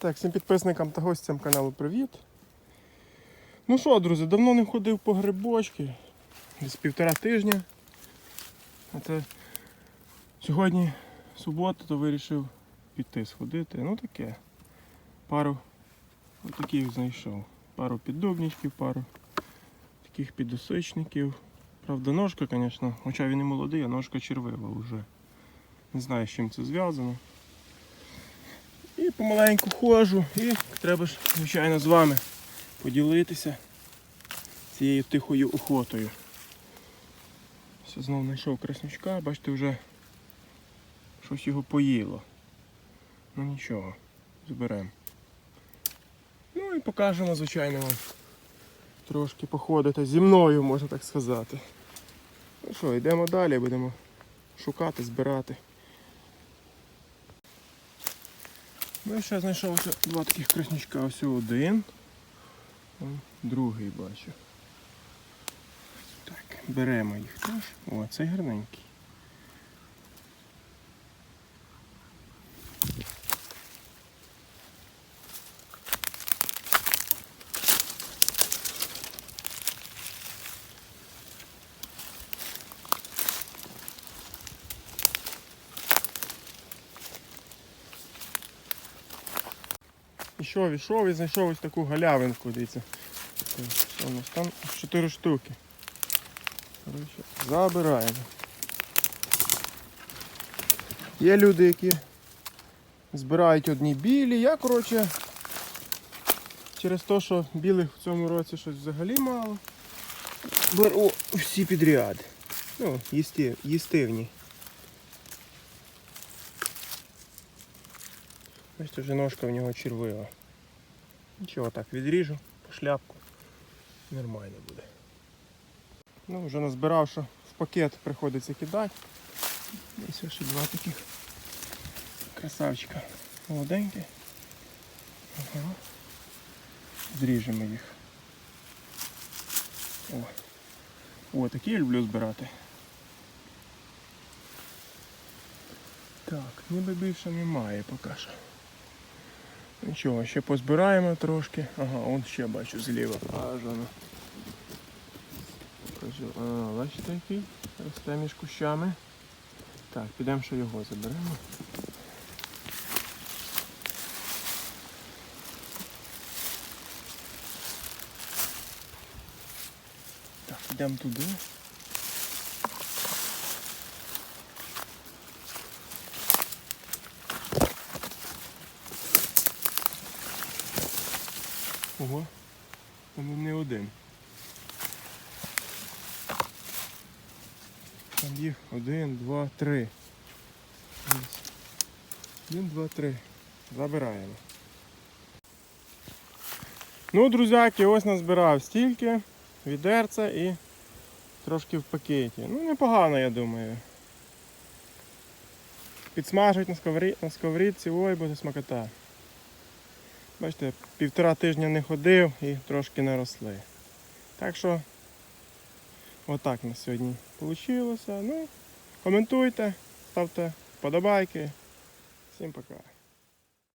Так, всім підписникам та гостям каналу привіт. Ну що, друзі, давно не ходив по грибочки. Десь півтора тижня. Це сьогодні субота, то вирішив піти сходити. Ну таке. Пару таких знайшов. Пару піддубничків, пару таких підосичників. Правда, ножка, звісно, хоча він і молодий, а ножка червива вже. Не знаю, з чим це зв'язано. І помаленьку ходжу і треба ж, звичайно, з вами поділитися цією тихою охотою. Все знову знайшов краснючка, бачите, вже щось його поїло. Ну нічого, зберемо. Ну і покажемо, звичайно, вам трошки походити зі мною, можна так сказати. Ну що, йдемо далі, будемо шукати, збирати. Ну і ще знайшов ось два таких краснячка. Ось один. Другий бачу. Так, беремо їх теж. О, цей гарненький. Ішов, ішов і знайшов ось таку галявинку, дивіться. Що у нас там? Чотири штуки. Забираємо. Є люди, які збирають одні білі. Я, коротше, через те, що білих в цьому році щось взагалі мало. Беру всі підряд. Ну, їсти, їстивні. Бачите, вже ножка в нього червива. Нічого так, відріжу по шляпку. Нормально буде. Ну, вже назбирав, що в пакет приходиться кидати. Ось ще два таких красавчика. Молоденькі. Ага. Зріжемо їх. О. О, такі я люблю збирати. Так, ніби більше немає поки що. Нічого, ще позбираємо трошки. Ага, он ще бачу зліва. Аж воно. А, бачите який? Росте між кущами. Так, підемо ще його заберемо. Так, йдемо туди. Ого, там не один. Там їх один, два, три. Один, два, три. Забираємо. Ну, друзяки, ось назбирав стільки, відерця і трошки в пакеті. Ну, непогано, я думаю. Підсмажують на сковорідці, ой, буде смакота. Бачите, півтора тижня не ходив і трошки наросли. Так що, отак на сьогодні вийшло. Ну, коментуйте, ставте вподобайки. Всім пока.